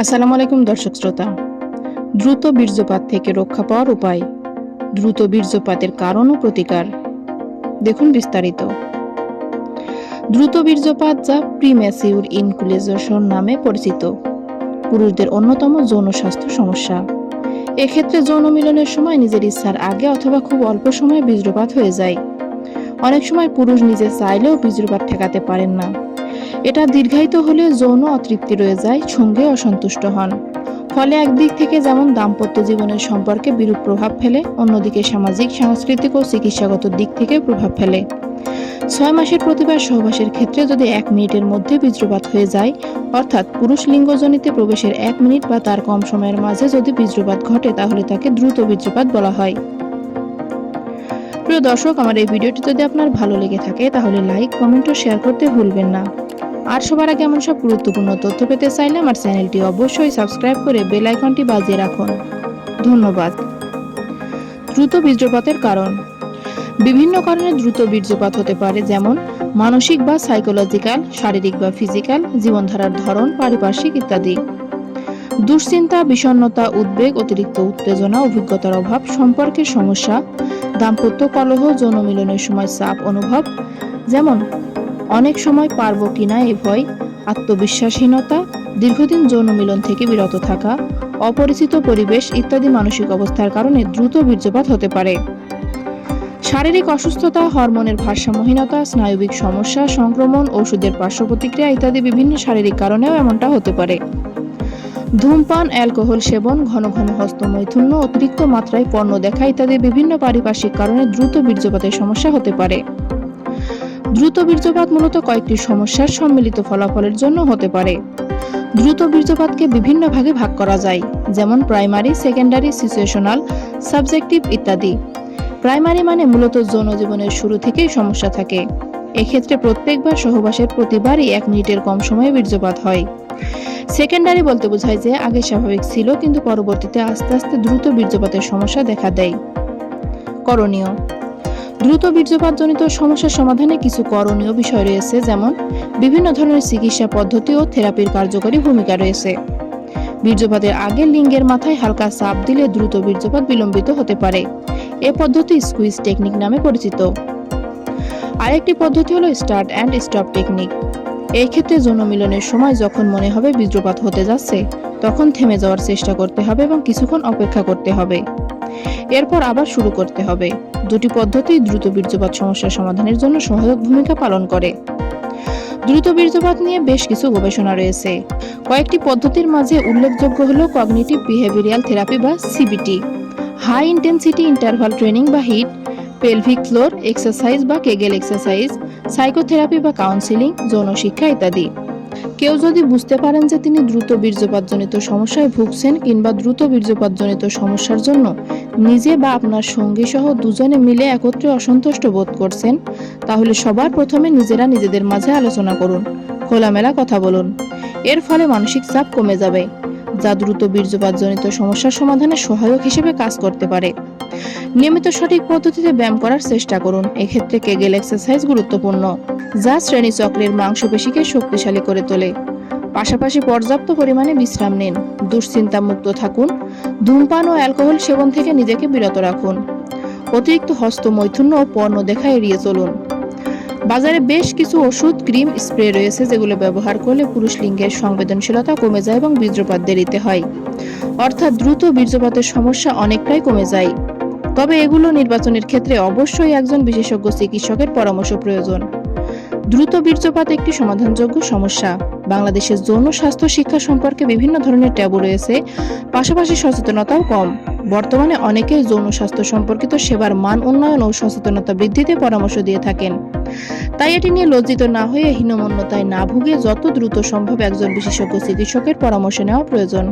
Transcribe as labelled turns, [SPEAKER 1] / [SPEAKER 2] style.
[SPEAKER 1] আসসালামু আলাইকুম দর্শক শ্রোতা। দ্রুত বীর্যপাত থেকে রক্ষা পাওয়ার উপায়, দ্রুত বীর্যপাতের কারণ ও প্রতিকার। দেখুন বিস্তারিত। দ্রুত বীর্যপাত যা প্রিম্যাসিউর ইনকুলেশন নামে পরিচিত। পুরুষদের অন্যতম যৌন স্বাস্থ্য সমস্যা। এক্ষেত্রে যৌন মিলনের সময় নিজের ইচ্ছার আগে অথবা খুব অল্প সময়ে বীর্যপাত হয়ে যায়। অনেক সময় পুরুষ নিজে চাইলেও বীর্যপাত ঠেকাতে পারেন না। এটা দীর্ঘায়িত হলে যৌন অতৃপ্তি রয়ে যায়, সঙ্গে অসন্তুষ্ট হন। ফলে একদিক থেকে যেমন দাম্পত্য জীবনের সম্পর্কে বিরূপ প্রভাব ফেলে, অন্যদিকে সামাজিক, সাংস্কৃতিক ও চিকিৎসাগত দিক থেকে প্রভাব ফেলে। ছয় মাসের প্রতিবার সহবাসের ক্ষেত্রে যদি এক মিনিটের মধ্যে বীজ্রপাত হয়ে যায়, অর্থাৎ পুরুষ লিঙ্গজনিতে প্রবেশের এক মিনিট বা তার কম সময়ের মাঝে যদি বীজ্রপাত ঘটে, তাহলে তাকে দ্রুত বীজ্রপাত বলা হয়। প্রিয় দর্শক, আমার এই ভিডিওটি যদি আপনার ভালো লেগে থাকে, তাহলে লাইক, কমেন্ট ও শেয়ার করতে ভুলবেন না। আর সবার আগে এমন সব গুরুত্বপূর্ণ তথ্য পেতে চাইলে আমার চ্যানেলটি অবশ্যই সাবস্ক্রাইব করে বেল আইকনটি বাজিয়ে রাখুন। ধন্যবাদ। দ্রুত বীর্যপাতের কারণ। বিভিন্ন কারণে দ্রুত বীর্যপাত হতে পারে, যেমন মানসিক বা সাইকোলজিক্যাল শারীরিক বা ফিজিক্যাল জীবনধারার ধরন, পারিপার্শ্বিক ইত্যাদি। দুশ্চিন্তা, বিষণ্ণতা, উদ্বেগ, অতিরিক্ত উত্তেজনা, অভিজ্ঞতার অভাব, সম্পর্কের সমস্যা, দাম্পত্য কলহ, যৌন মিলনের সময় চাপ, অনুভব, যেমন অনেক সময় পারব কিনা এ ভয়, আত্মবিশ্বাসহীনতা, দীর্ঘদিন যৌন মিলন থেকে বিরত থাকা, অপরিচিত পরিবেশ ইত্যাদি মানসিক অবস্থার কারণে দ্রুত বীর্যপাত হতে পারে। শারীরিক অসুস্থতা, হরমোনের ভারসাম্যহীনতা, স্নায়বিক সমস্যা, সংক্রমণ ওষুধের পার্শ্ব প্রতিক্রিয়া ইত্যাদি বিভিন্ন শারীরিক কারণেও এমনটা হতে পারে। ধূমপান, অ্যালকোহল সেবন, ঘন ঘন হস্তমৈথুন্য, অতিরিক্ত মাত্রায় পণ্য দেখা ইত্যাদি বিভিন্ন পারিপার্শ্বিক কারণে দ্রুত বীর্যপাতের সমস্যা হতে পারে। দ্রুত বীর্যপাত মূলত কয়েকটি সমস্যার সম্মিলিত ফলাফলের জন্য হতে পারে। দ্রুত বীর্যপাতকে বিভিন্ন ভাগে ভাগ করা যায়, যেমন প্রাইমারি, সেকেন্ডারি, সিচুয়েশনাল, সাবজেক্টিভ ইত্যাদি। প্রাইমারি মানে মূলত যৌন জীবনের শুরু থেকেই সমস্যা থাকে। এক্ষেত্রে প্রত্যেকবার সহবাসের প্রতিবারই এক মিনিটের কম সময়ে বীর্যপাত হয়। সেকেন্ডারি বলতে বোঝায় যে আগে স্বাভাবিক ছিল, কিন্তু পরবর্তীতে আস্তে আস্তে দ্রুত বীর্যপাতের সমস্যা দেখা দেয়। করণীয় দ্রুত বীর্যপাতজনিত সমস্যার সমাধানে কিছু করণীয় বিষয় রয়েছে, যেমন বিভিন্ন ধরনের চিকিৎসা পদ্ধতি ও থেরাপির কার্যকরী ভূমিকা রয়েছে। বীর্যপাতের আগে লিঙ্গের মাথায় হালকা চাপ দিলে দ্রুত বীর্যপাত বিলম্বিত হতে পারে। এ পদ্ধতি স্কুইজ টেকনিক নামে পরিচিত। আরেকটি পদ্ধতি হলো স্টার্ট অ্যান্ড স্টপ টেকনিক। এই ক্ষেত্রে যৌন সময় যখন মনে হবে বীর্যপাত হতে যাচ্ছে, তখন থেমে যাওয়ার চেষ্টা করতে হবে এবং কিছুক্ষণ অপেক্ষা করতে হবে। এরপর আবার শুরু করতে হবে। দুটি পদ্ধতি দ্রুত বীর্যপাত সমস্যার সমাধানের জন্য সহায়ক ভূমিকা পালন করে। দ্রুত বীর্যপাত নিয়ে বেশ কিছু গবেষণা রয়েছে। কয়েকটি পদ্ধতির মাঝে উল্লেখযোগ্য হল কগনিটিভ বিহেভিয়ারাল থেরাপি বা CBT. High intensity interval training বা হিট, পেলভিক ফ্লোর এক্সারসাইজ বা কেগেল এক্সারসাইজ, সাইকোথেরাপি বা কাউন্সিলিং যৌন শিক্ষা ইত্যাদি। কেউ যদি বুঝতে পারেন যে তিনি দ্রুত বীর্যপাতজনিত সমস্যায় ভুগছেন কিংবা দ্রুত বীর্যপাতজনিত সমস্যার জন্য নিজে বা আপনার সঙ্গী সহ দুজনে মিলে একত্রে অসন্তুষ্ট বোধ করছেন, তাহলে সবার প্রথমে নিজেরা নিজেদের মাঝে আলোচনা করুন, খোলামেলা কথা বলুন। এর ফলে মানসিক চাপ কমে যাবে, যা দ্রুত বীর্যপাতজনিত সমস্যার সমাধানে সহায়ক হিসেবে কাজ করতে পারে। নিয়মিত সঠিক পদ্ধতিতে ব্যায়াম করার চেষ্টা করুন। এক্ষেত্রে কেগেল এক্সারসাইজ গুরুত্বপূর্ণ, যা শ্রেণি চক্রের মাংসপেশিকে শক্তিশালী করে তোলে। পাশাপাশি পর্যাপ্ত পরিমাণে বিশ্রাম নিন। দুশ্চিন্তা মুক্ত থাকুন। ধূমপান ও অ্যালকোহল সেবন থেকে নিজেকে বিরত রাখুন। অতিরিক্ত হস্তমৈথুন্য ও পণ্য দেখা এড়িয়ে চলুন। বাজারে বেশ কিছু ওষুধ, ক্রিম, স্প্রে রয়েছে, যেগুলো ব্যবহার করলে পুরুষ লিঙ্গের সংবেদনশীলতা কমে যায় এবং বীর্যপাত দেরিতে হয়। অর্থাৎ দ্রুত বীর্যপাতের সমস্যা অনেকটাই কমে যায়। তবে এগুলো নির্বাচনের ক্ষেত্রে অবশ্যই একজন বিশেষজ্ঞ চিকিৎসকের পরামর্শ প্রয়োজন। দ্রুত বীর্যপাত একটি সমাধানযোগ্য সমস্যা। বাংলাদেশের যৌন স্বাস্থ্য শিক্ষা সম্পর্কে বিভিন্ন ধরনের ট্যাবু রয়েছে, পাশাপাশি সচেতনতাও কম। বর্তমানে অনেকেই যৌন স্বাস্থ্য সম্পর্কিত সেবার মান উন্নয়ন ও সচেতনতা বৃদ্ধিতে পরামর্শ দিয়ে থাকেন। তাই এটি নিয়ে লজ্জিত না হয়ে হীনমন্যতায় না ভুগে যত দ্রুত সম্ভব একজন বিশেষজ্ঞ চিকিৎসকের পরামর্শ নেওয়া প্রয়োজন।